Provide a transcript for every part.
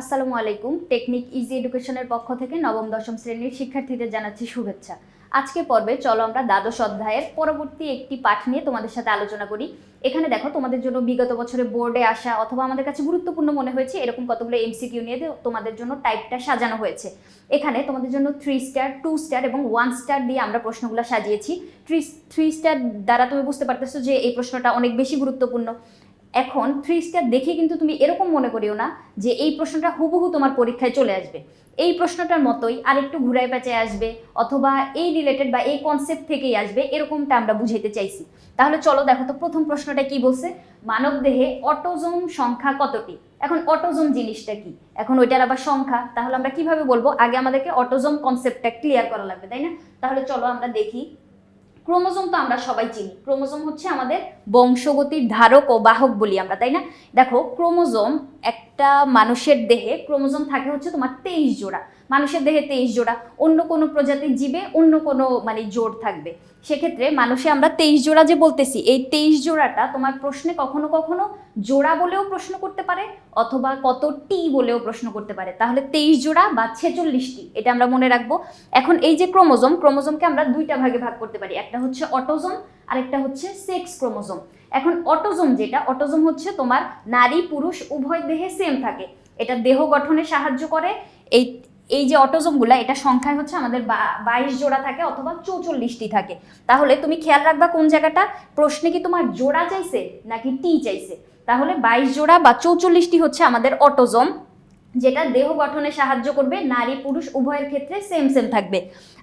আসসালামু আলাইকুম। Technique easy এডুকেশনের পক্ষ থেকে নবম, দশম শ্রেণির শিক্ষার্থীদের জানাচ্ছি শুভেচ্ছা। আজকে পর্বে চলো আমরা দ্বাদশ অধ্যায়ের পরবর্তী একটি পাঠ নিয়ে তোমাদের সাথে আলোচনা করি। এখানে দেখো, তোমাদের জন্য বিগত বছরে বোর্ডে আসা অথবা আমাদের কাছে গুরুত্বপূর্ণ মনে হয়েছে, এরকম কতগুলো এমসিকিউ নিয়ে তোমাদের জন্য টাইপটা সাজানো হয়েছে। এখানে তোমাদের জন্য থ্রি স্টার টু স্টার এবং ওয়ান স্টার দিয়ে আমরা প্রশ্নগুলো সাজিয়েছি। থ্রি থ্রি স্টার দ্বারা তুমি বুঝতে পারতেছো যে এই প্রশ্নটা অনেক বেশি গুরুত্বপূর্ণ। এখন থ্রি স্টার দেখে কিন্তু তুমি এরকম মনে করিও না যে এই প্রশ্নটা হুবহু তোমার পরীক্ষায় চলে আসবে। এই প্রশ্নটার মতোই আরেকটু ঘুরায় পেঁচায় আসবে অথবা এই রিলেটেড বা এই কনসেপ্ট থেকেই আসবে এরকমটা আমরা বুঝাইতে চাইছি। তাহলে চলো দেখো তো প্রথম প্রশ্নটা কি বলছে? মানব দেহে অটোজোম সংখ্যা কতটি? এখন অটোজোম জিনিসটা কি? এখন ওইটার আবার সংখ্যা। তাহলে আমরা কীভাবে বলব? আগে আমাদেরকে অটোজোম কনসেপ্টটা ক্লিয়ার করা লাগবে, তাই না? তাহলে চলো আমরা দেখি ক্রোমোজোম তো আমরা সবাই চিনি। ক্রোমোজোম হচ্ছে আমাদের বংশগতির ধারক ও বাহক বলি আমরা, তাই না? দেখো, ক্রোমোজোম একটা মানুষের দেহে, ক্রোমোজোম থাকে হচ্ছে তোমার তেইশ জোড়া। মানুষের দেহে তেইশ জোড়া। অন্য কোনো প্রজাতির জীবে অন্য কোনো মানে জোড় থাকবে। সেক্ষেত্রে মানুষে আমরা তেইশ জোড়া যে বলতেছি, এই তেইশ জোড়াটা তোমার প্রশ্নে কখনো কখনো জোড়া বলেও প্রশ্ন করতে পারে, অথবা কত টি বলেও প্রশ্ন করতে পারে। তাহলে তেইশ জোড়া বা ছেচল্লিশটি, এটা আমরা মনে রাখব। এখন এই যে ক্রোমোজোম, ক্রোমোজোমকে আমরা দুইটা ভাগে ভাগ করতে পারি। একটা হচ্ছে অটোজোম আর একটা হচ্ছে সেক্স ক্রোমোজোম। এখন অটোজোম যেটা, অটোজোম হচ্ছে তোমার নারী, পুরুষ, উভয় দেহে সেম থাকে। এটা দেহ গঠনে সাহায্য করে। এই এই যে অটোজোমগুলো, এটা সংখ্যায় হচ্ছে আমাদের বাইশ জোড়া থাকে অথবা চৌচল্লিশটি থাকে। তাহলে তুমি খেয়াল রাখবা কোন জায়গাটা? প্রশ্নে কি তোমার জোড়া চাইছে নাকি টি চাইছে? তাহলে বাইশ জোড়া বা চৌচল্লিশটি হচ্ছে আমাদের অটোজোম। যেটা দেহ গঠনে সাহায্য করবে, নারী পুরুষ উভয়ের ক্ষেত্রে সেম সেম থাকবে।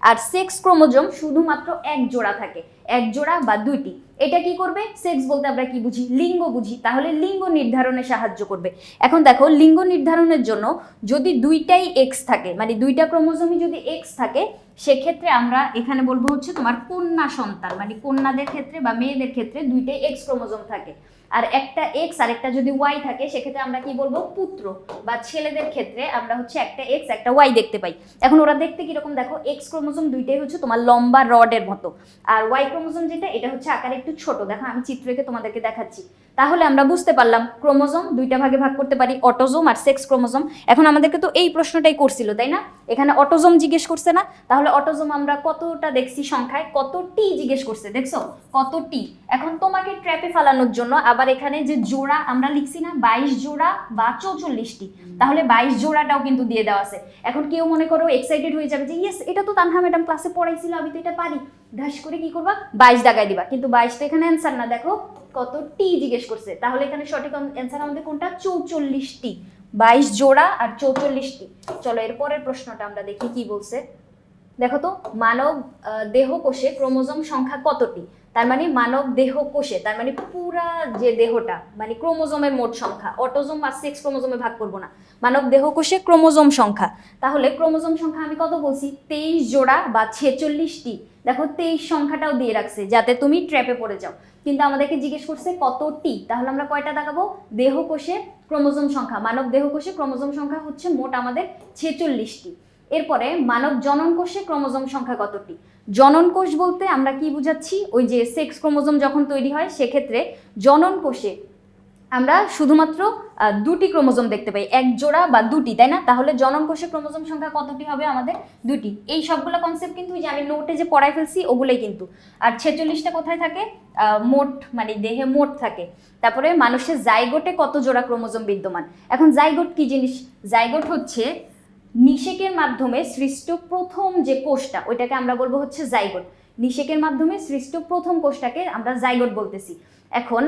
আর সেক্স ক্রোমোজোম শুধুমাত্র এক জোড়া থাকে, এক জোড়া বা দুইটি। এটা কি করবে? সেক্স বলতে আমরা কি বুঝি? লিঙ্গ বুঝি। তাহলে লিঙ্গ নির্ধারণে সাহায্য করবে। এখন দেখো, লিঙ্গ নির্ধারণের জন্য যদি দুইটাই এক্স থাকে মানে দুইটা ক্রোমোজোমই যদি এক্স থাকে সেক্ষেত্রে আমরা এখানে বলব হচ্ছে তোমার কন্যা সন্তান মানে কন্যাদের ক্ষেত্রে বা মেয়েদের ক্ষেত্রে দুইটাই এক্স ক্রোমোজোম থাকে। আর একটা এক্স আর একটা যদি ওয়াই থাকে, সেক্ষেত্রে আমরা কি বলব? পুত্র। বা ছেলেদের ক্ষেত্রে আমরা হচ্ছে একটা এক্স একটা ওয়াই দেখতে পাই। এখন ওরা দেখতে কীরকম? দেখো এক্স ক্রোমোজোম দুইটাই হচ্ছে তোমার লম্বা রডের মতো। আর ওয়াই ক্রোমোজোম যেটা, এটা হচ্ছে আকারে একটু ছোট। দেখো, আমি চিত্র এঁকে তোমাদেরকে দেখাচ্ছি। তাহলে আমরা বুঝতে পারলাম, ক্রোমোজোম দুইটা ভাগে ভাগ করতে পারি, অটোজোম আর সেক্স ক্রোমোজোম। এখন আমাদেরকে তো এই প্রশ্নটাই করছিল, তাই না? এখানে অটোজোম জিজ্ঞেস করছে না? তাহলে অটোজোম আমরা কতটা দেখছি সংখ্যায়? কতটি জিজ্ঞেস করছে, দেখছ? কতটি? এখন তোমাকে ট্র্যাপে ফালানোর জন্য আবার এখানে যে জোড়া আমরা লিখছি না, বাইশ জোড়া বা চৌচল্লিশটি। তাহলে বাইশ জোড়াটাও কিন্তু দিয়ে দেওয়া আছে। এখন কেউ মনে করো এক্সাইটেড হয়ে যাবে যে ইয়েস এটা তো তানহা ম্যাডাম ক্লাসে পড়াইছিল, আমি তো এটা পারি। ঢাস করে কি করবা? বাইশ দাগাই দিবা। কিন্তু বাইশ তো এখানে অ্যান্সার না। দেখো কত টি জিজ্ঞেস করছে? তাহলে এখানে সঠিক অ্যান্সার আমাদের কোনটা? চৌচল্লিশটি। বাইশ জোড়া আর চৌচল্লিশটি। চলো এরপরের প্রশ্নটা আমরা দেখি কি বলছে। দেখো তো, মানব দেহ কোষে ক্রোমোজোম সংখ্যা কতটি? তার মানে মানব দেহ কোষে, তার মানে পুরা যে দেহটা মানে ক্রোমোজোমের মোট সংখ্যা, অটোজোম আর সেক্স ক্রোমোজোমে ভাগ করব না। মানব দেহ কোষে ক্রোমোজোম সংখ্যা। তাহলে ক্রোমোজোম সংখ্যা আমি কত বলছি? তেইশ জোড়া বা ছেচল্লিশটি। দেখো তেইশ সংখ্যাটাও দিয়ে রাখছে, যাতে তুমি ট্র্যাপে পড়ে যাও। কিন্তু আমাদেরকে জিজ্ঞেস করছে কতটি? তাহলে আমরা কয়টা দেখাবো? দেহ কোষে ক্রোমোজোম সংখ্যা, মানব দেহ কোষে ক্রোমোজোম সংখ্যা হচ্ছে মোট আমাদের ছেচল্লিশটি। এরপরে মানব জনন কোষে ক্রোমোজোম সংখ্যা কতটি? জনন কোষ বলতে আমরা কি বুঝাচ্ছি? ওই যে সেক্স ক্রোমোজোম যখন তৈরি হয়, সেক্ষেত্রে জনন কোষে আমরা শুধুমাত্র দুটি ক্রোমোজোম দেখতে পাই, এক জোড়া বা দুটি, তাই না? তাহলে জনন কোষে ক্রোমোজোম সংখ্যা কতটি হবে আমাদের? দুটি। এই সবগুলো কনসেপ্ট কিন্তু যে আমি নোটে যে পড়াই ফেলছি, ওগুলোই কিন্তু। আর ছেচল্লিশটা কোথায় থাকে? মোট মানে দেহে মোট থাকে। তারপরে মানুষের জাইগোটে কত জোড়া ক্রোমোজোম বিদ্যমান? এখন জাইগোট কি জিনিস? জাইগোট হচ্ছে নিষেকের মাধ্যমে সৃষ্ট প্রথম যে কোষটা, ওইটাকে আমরা বলব হচ্ছে জাইগোট নিষেকের মাধ্যমে সৃষ্ট প্রথম কোষটাকে আমরা জাইগোট বলতেছি। এখন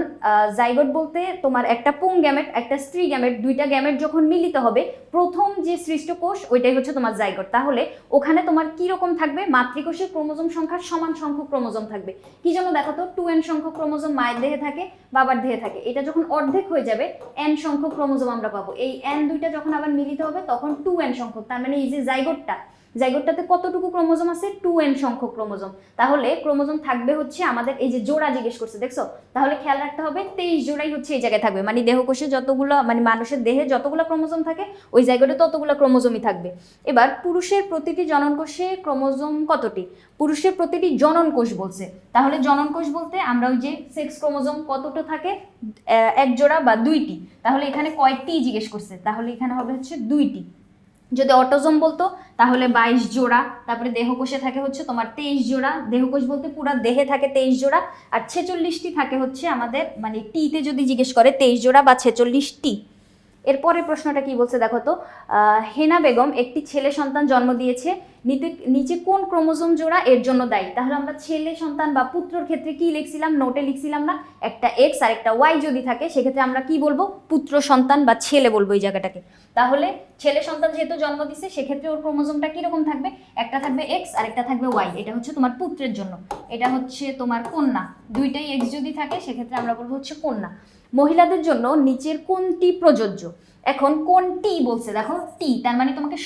জাইগোট বলতে তোমার একটা পুং গ্যামেট, একটা স্ত্রী গ্যামেট, দুইটা গ্যামেট যখন মিলিত হবে, প্রথম যে সৃষ্ট কোষ, ওইটাই হচ্ছে তোমার জাইগোট। তাহলে ওখানে তোমার কি রকম থাকবে? মাতৃকোষের ক্রোমোজোম সংখ্যার সমান সংখ্যক ক্রোমোজোম থাকবে। কি জন্য দেখো তো? টু এন সংখ্যক ক্রোমোজোম মায়ের দেহে থাকে, বাবার দেহে থাকে। এটা যখন অর্ধেক হয়ে যাবে, এন সংখ্যক ক্রোমোজোম আমরা পাবো। এই এন দুইটা যখন আবার মিলিত হবে, তখন টু এন সংখ্যক। তার মানে এই যে জাইগোটটা জাইগোটটাতে কতটুকু ক্রোমোজোম আছে? টু এন সংখ্যক ক্রোমোজোম। তাহলে ক্রোমোজোম থাকবে হচ্ছে আমাদের এই যে জোড়া জিজ্ঞেস করছে, দেখছ? তাহলে খেয়াল রাখতে হবে, তেইশ জোড়াই হচ্ছে এই জায়গায় থাকবে। মানে দেহকোষে যতগুলো মানে মানুষের দেহে যতগুলো ক্রোমোজোম থাকে, ওই জায়গাটা ততগুলো ক্রোমোজোমই থাকবে। এবার পুরুষের প্রতিটি জননকোষে ক্রোমোজোম কতটি? পুরুষের প্রতিটি জনন কোষ বলছে। তাহলে জনন কোষ বলতে আমরা ওই যে সেক্স ক্রোমোজোম কতটা থাকে? এক জোড়া বা দুইটি। তাহলে এখানে কয়টি জিজ্ঞেস করছে? তাহলে এখানে হবে হচ্ছে দুইটি। যদি অটোজম বলতো, তাহলে বাইশ জোড়া, তারপরে দেহকোষে থাকে হচ্ছে তোমার তেইশ জোড়া, দেহকোষ বলতে পুরা দেহে থাকে তেইশ জোড়া, আর ছেচল্লিশটি থাকে হচ্ছে আমাদের মানে টিতে যদি জিজ্ঞেস করে তেইশ জোড়া বা ছেচল্লিশটি এরপরে প্রশ্নটা কি বলছে দেখো তো হেনা বেগম একটি ছেলে সন্তান জন্ম দিয়েছে, নিতে, নিচে কোন ক্রোমোজোম জোড়া এর জন্য দায়ী? তাহলে আমরা ছেলে সন্তান বা পুত্রর ক্ষেত্রে কি লিখছিলাম? নোটে লিখছিলাম না। একটা এক্স আর একটা ওয়াই যদি থাকে, সেক্ষেত্রে আমরা কি বলব? পুত্র সন্তান বা ছেলে বলব এই জায়গাটাকে। তাহলে ছেলে সন্তান যেহেতু জন্ম দিছে, সেক্ষেত্রে ওর ক্রোমোজোমটা কীরকম থাকবে? একটা থাকবে এক্স আর একটা থাকবে ওয়াই এটা হচ্ছে তোমার পুত্রের জন্য। এটা হচ্ছে তোমার কন্যা। দুইটাই এক্স যদি থাকে, সেক্ষেত্রে আমরা বলব হচ্ছে কন্যা। মহিলাদের জন্য নিচের কোনটি প্রযোজ্য? এখন কোনটি বলছে? দেখো, টি, তার মানে তোমাকে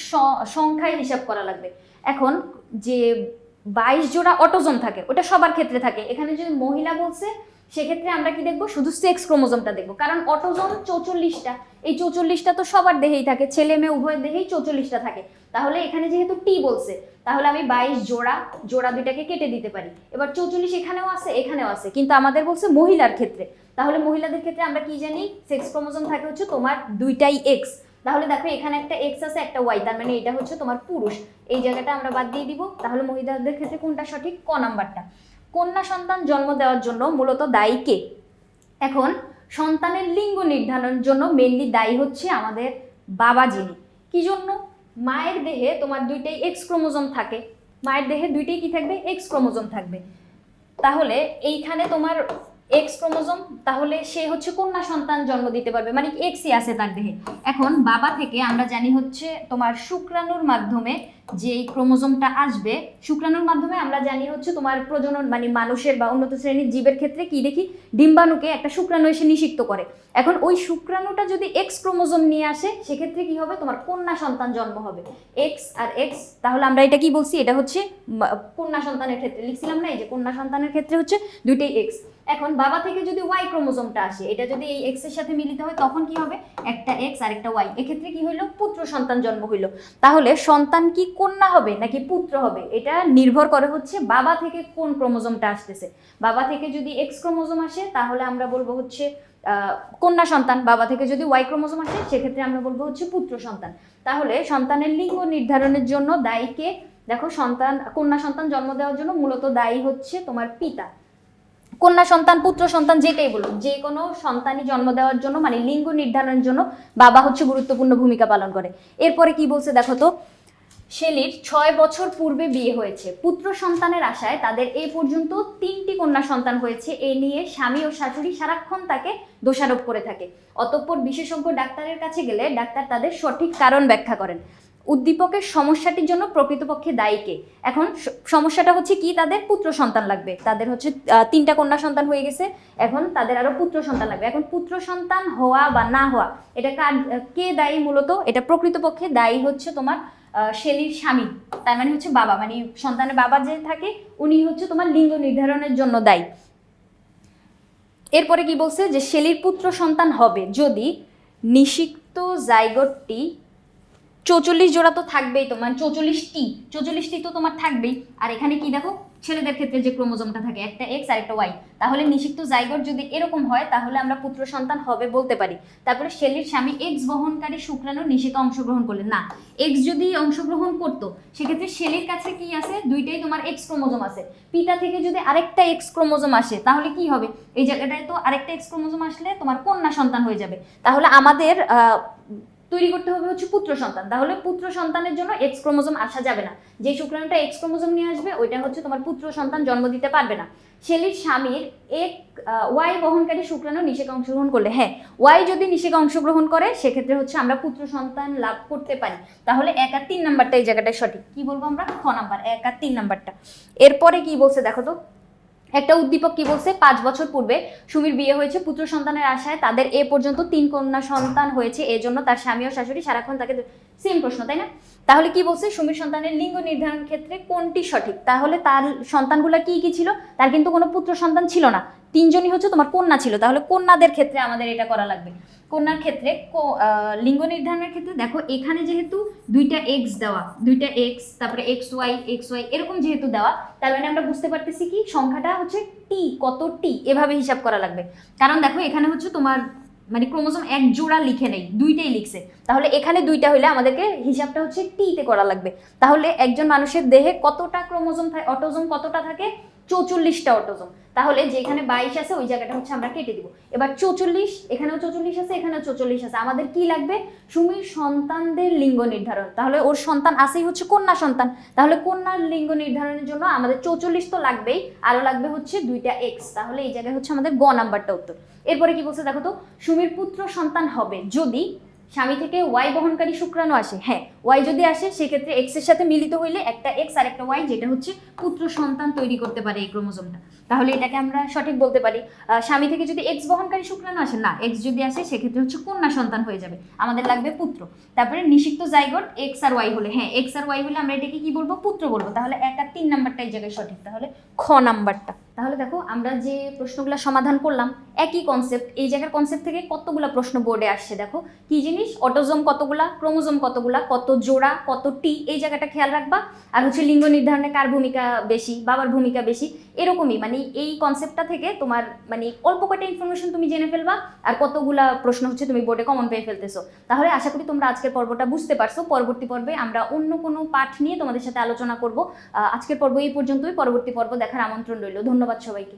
সংখ্যায় হিসাব করা লাগবে। এখন যে বাইশ জোড়া অটোজোম থাকে, ওটা সবার ক্ষেত্রে থাকে। এখানে যদি মহিলা বলছে, সেক্ষেত্রে আমরা কি দেখব? শুধু সেক্স ক্রোমোজোমটা দেখব। কারণ অটোজোম চৌচল্লিশটা, এই চৌচল্লিশটা তো সবার দেহেই থাকে। ছেলে, মেয়ে, উভয়ের দেহেই চৌচল্লিশটা থাকে। তাহলে এখানে যেহেতু টি বলছে, তাহলে আমি বাইশ জোড়া জোড়া দুইটাকে কেটে দিতে পারি। এবার চৌচল্লিশ এখানেও আছে এখানেও আছে। কিন্তু আমাদের বলছে মহিলার ক্ষেত্রে। তাহলে মহিলাদের ক্ষেত্রে আমরা কি জানি? সেক্স ক্রোমোজোম থাকে হচ্ছে তোমার দুইটাই এক্স তাহলে দেখো, এখানে একটা এক্স আছে, একটা ওয়াই তার মানে এটা হচ্ছে তোমার পুরুষ। এই জায়গাটা আমরা বাদ দিয়ে দিব। তাহলে মহিলাদের ক্ষেত্রে কোনটা সঠিক? ক নাম্বারটা। কন্যা সন্তান জন্ম দেওয়ার জন্য মূলত দায়ী কে? এখন, সন্তানের লিঙ্গ নির্ধারণের জন্য মেনলি দায়ী হচ্ছে আমাদের বাবা যিনি। কি জন্য? মায়ের দেহে তোমার দুইটাই এক্স ক্রোমোজোম থাকে। মায়ের দেহে দুইটাই কি থাকবে? এক্স ক্রোমোজোম থাকবে। তাহলে এইখানে তোমার এক্স ক্রোমোজোম, তাহলে সে হচ্ছে কন্যা সন্তান জন্ম দিতে পারবে মানে এক্সই আছে তার দেহে। এখন বাবা থেকে আমরা জানি হচ্ছে তোমার শুক্রাণুর মাধ্যমে যে এই ক্রোমোজোমটা আসবে, শুক্রাণুর মাধ্যমে আমরা জানি হচ্ছে তোমার প্রজনন মানে মানুষের বা উন্নত শ্রেণির জীবের ক্ষেত্রে কি দেখি? ডিম্বাণুকে একটা শুক্রাণু এসে নিষিক্ত করে। এখন ওই শুক্রাণুটা যদি এক্স ক্রোমোজোম নিয়ে আসে, সেক্ষেত্রে কি হবে? তোমার কন্যা সন্তান জন্ম হবে। এক্স আর এক্স তাহলে আমরা এটা কি বলছি? এটা হচ্ছে কন্যা সন্তানের ক্ষেত্রে। লিখছিলাম না এই যে, কন্যা সন্তানের ক্ষেত্রে হচ্ছে দুইটাই এক্স এখন বাবা থেকে যদি ওয়াই ক্রোমোজোমটা আসে, এটা যদি এই এক্সের সাথে মিলিত হয়, তখন কি হবে? একটা এক্স আর একটা ওয়াই এক্ষেত্রে কি হইল? পুত্র সন্তান জন্ম হইল। তাহলে সন্তান কি কন্যা হবে নাকি পুত্র হবে? এটা নির্ভর করে হচ্ছে বাবা থেকে কোন ক্রোমোজোমটা আসতেছে। বাবা থেকে যদি এক্স ক্রোমোজোম আসে, তাহলে আমরা বলব হচ্ছে কন্যা সন্তান। বাবা থেকে যদি ওয়াই ক্রোমোজোম আসে, সেক্ষেত্রে আমরা বলব হচ্ছে পুত্র সন্তান। তাহলে সন্তানের লিঙ্গ নির্ধারণের জন্য দায়ীকে, দেখো সন্তান, কন্যা সন্তান জন্ম দেওয়ার জন্য মূলত দায়ী হচ্ছে তোমার পিতা। কন্যা সন্তান, পুত্র সন্তান যেটাই বলুন যে কোনো সন্তানই জন্ম দেওয়ার জন্য মানে লিঙ্গ নির্ধারণের জন্য বাবা হচ্ছে গুরুত্বপূর্ণ ভূমিকা পালন করে। এরপরে কি বলছে দেখো তো? শেলির ছয় বছর পূর্বে বিয়ে হয়েছে। পুত্র সন্তানের আশায় তাদের এই পর্যন্ত তিনটি কন্যা সন্তান হয়েছে। এ নিয়ে স্বামী ও শাশুড়ি সারাক্ষণ তাকে দোষারোপ করে থাকে। অতঃপর বিশেষজ্ঞ ডাক্তারের কাছে গেলে ডাক্তার তাদের সঠিক কারণ ব্যাখ্যা করেন। উদ্দীপকের সমস্যাটির জন্য প্রকৃতপক্ষে দায়ী কে? এখন সমস্যাটা হচ্ছে কি? তাদের পুত্র সন্তান লাগবে। তাদের হচ্ছে তিনটা কন্যা সন্তান হয়ে গেছে। এখন তাদের আরও পুত্র সন্তান লাগবে। এখন পুত্র সন্তান হওয়া বা না হওয়া, এটা কার, কে দায়ী মূলত? এটা প্রকৃতপক্ষে দায়ী হচ্ছে তোমার শেলির স্বামী। তার মানে হচ্ছে বাবা। মানে সন্তানের বাবা যে থাকে, উনি হচ্ছে তোমার লিঙ্গ নির্ধারণের জন্য দায়ী। এরপরে কি বলছে যে, শেলির পুত্র সন্তান হবে যদি নিষিক্ত জায়গটটি চৌচল্লিশ জোড়া তো থাকবেই তোমার চৌচল্লিশটি চৌচল্লিশটি তো তোমার থাকবেই। আর এখানে কি দেখো ছেলেদের ক্ষেত্রে যে ক্রোমোজোমটা থাকে, একটা এক্স আর একটা ওয়াই তাহলে নিষিক্ত জাইগোট যদি এরকম হয়, তাহলে আমরা পুত্র সন্তান হবে বলতে পারি। তারপরে শেলির স্বামী এক্স বহনকারী শুক্রাণু নিষেকে অংশগ্রহণ করলেন। না এক্স যদি অংশগ্রহণ করতো, সেক্ষেত্রে শেলির কাছে কি আছে? দুইটাই তোমার এক্স ক্রোমোজোম আছে। পিতা থেকে যদি আরেকটা এক্স ক্রোমোজোম আসে, তাহলে কি হবে? এই জায়গাটায় তো আরেকটা এক্স ক্রোমোজোম আসলে তোমার কন্যা সন্তান হয়ে যাবে। তাহলে আমাদের তৈরি করতে হবে হচ্ছে পুত্র সন্তান। তাহলে পুত্র সন্তানের জন্য এক্স ক্রোমোজোম আসা যাবে না। যে শুক্রাণুটা এক্স ক্রোমোজোম নিয়ে আসবে, ওইটা হচ্ছে তোমার পুত্র সন্তান জন্ম দিতে পারবে না। শেলির স্বামীর এক ওয়াই বহনকারী শুক্রাণু নিষেকে অংশগ্রহণ করলে হ্যাঁ ওয়াই যদি নিষেকে অংশগ্রহণ করে, সেক্ষেত্রে হচ্ছে আমরা পুত্র সন্তান লাভ করতে পারি। তাহলে এক আর তিন নাম্বারটা এই জায়গাটায় সঠিক। কি বলব আমরা? খ নাম্বার, এক আর তিন নাম্বারটা। এরপরে কি বলছে দেখো তো? একটা উদ্দীপক কি বলছে? পাঁচ বছর পূর্বে সুমির বিয়ে হয়েছে, পুত্র সন্তানের আশায় তাদের এ পর্যন্ত তিন কন্যা সন্তান হয়েছে এজন্য তার স্বামী ও শাশুড়ি সারাক্ষণ তাকে সেম প্রশ্ন, তাই না? তাহলে কি বলছে? সুমির সন্তানের লিঙ্গ নির্ধারণ ক্ষেত্রে কোনটি সঠিক? তাহলে তার সন্তানগুলো কি কি ছিল? তার কিন্তু কোনো পুত্র সন্তান ছিল না। তিনজনই হচ্ছে তোমার কন্যা ছিল, তাহলে কন্যাদের ক্ষেত্রে আমাদের এটা করা লাগবে। কন্যার ক্ষেত্রে লিঙ্গ নির্ধারণের ক্ষেত্রে দেখো, এখানে যেহেতু দুইটা এক্স দেওয়া, দুইটা এক্স তারপরে এক্স ওয়াই এক্স ওয়াই এরকম যেহেতু দেওয়া, তার মানে আমরা বুঝতে পারতেছি কি, সংখ্যাটা হচ্ছে টি কত টি এভাবে হিসাব করা লাগবে। কারণ দেখো, এখানে হচ্ছে তোমার মানে ক্রোমোজোম এক জোড়া লিখে নেই, দুইটাই লিখছে। তাহলে এখানে দুইটা হলে আমাদেরকে হিসাবটা হচ্ছে টিতে করা লাগবে। তাহলে একজন মানুষের দেহে কতটা ক্রোমোজোম থাকে, অটোজোম কতটা থাকে চৌচল্লিশটা অটোজোম। তাহলে যেখানে বাইশ আছে, ওই জায়গাটা হচ্ছে আমরা কেটে দিব। এবার চৌচল্লিশ, এখানেও চৌচল্লিশ আছে, এখানেও চৌচল্লিশ আছে। আমাদের কি লাগবে? সুমির সন্তানদের লিঙ্গ নির্ধারণ। তাহলে ওর সন্তান আছেই হচ্ছে কন্যা সন্তান। তাহলে কন্যার লিঙ্গ নির্ধারণের জন্য আমাদের চৌচল্লিশ তো লাগবেই। আরও লাগবে হচ্ছে দুইটা এক্স তাহলে এই জায়গায় হচ্ছে আমাদের গ নাম্বারটা উত্তর। এরপরে কি বলছে দেখো তো? সুমির পুত্র সন্তান হবে যদি স্বামী থেকে ওয়াই বহনকারী শুক্রাণু আসে। হ্যাঁ ওয়াই যদি আসে, সেক্ষেত্রে এক্সের সাথে মিলিত হইলে একটা এক্স আর একটা ওয়াই যেটা হচ্ছে পুত্র সন্তান তৈরি করতে পারে এই ক্রোমোজোমটা। তাহলে এটাকে আমরা সঠিক বলতে পারি। স্বামী থেকে যদি এক্স বহনকারী শুক্রাণু আসে, না এক্স যদি আসে, সেক্ষেত্রে হচ্ছে কন্যা সন্তান হয়ে যাবে। আমাদের লাগবে পুত্র। তারপরে নিষিক্ত জাইগোট এক্স আর ওয়াই হলে হ্যাঁ এক্স আর ওয়াই হলে আমরা এটাকে কি বলব? পুত্র বলব। তাহলে এক আর তিন নাম্বারটা এই জায়গায় সঠিক। তাহলে খ নাম্বারটা। তাহলে দেখো, আমরা যে প্রশ্নগুলো সমাধান করলাম, একই কনসেপ্ট এই জায়গার কনসেপ্ট থেকে কতগুলা প্রশ্ন বোর্ডে আসছে দেখো। কি জিনিস? অটোজোম কতগুলা? ক্রোমোজোম কতগুলা? কত জোড়া কত টি এই জায়গাটা খেয়াল রাখবা। আর হচ্ছে লিঙ্গ নির্ধারণে কার ভূমিকা বেশি, বাবার ভূমিকা বেশি, এরকমই। মানে এই কনসেপ্টটা থেকে তোমার মানে অল্প কয়টা ইনফরমেশন তুমি জেনে ফেলবা, আর কতগুলা প্রশ্ন হচ্ছে তুমি বোর্ডে কমন পেয়ে ফেলতেছো। তাহলে আশা করি তোমরা আজকের পর্বটা বুঝতে পারছ। পরবর্তী পর্বে আমরা অন্য কোনো পাঠ নিয়ে তোমাদের সাথে আলোচনা করব। আজকের পর্ব এই পর্যন্তই। পরবর্তী পর্ব দেখার আমন্ত্রণ রইল। ধন্যবাদ সবাইকে।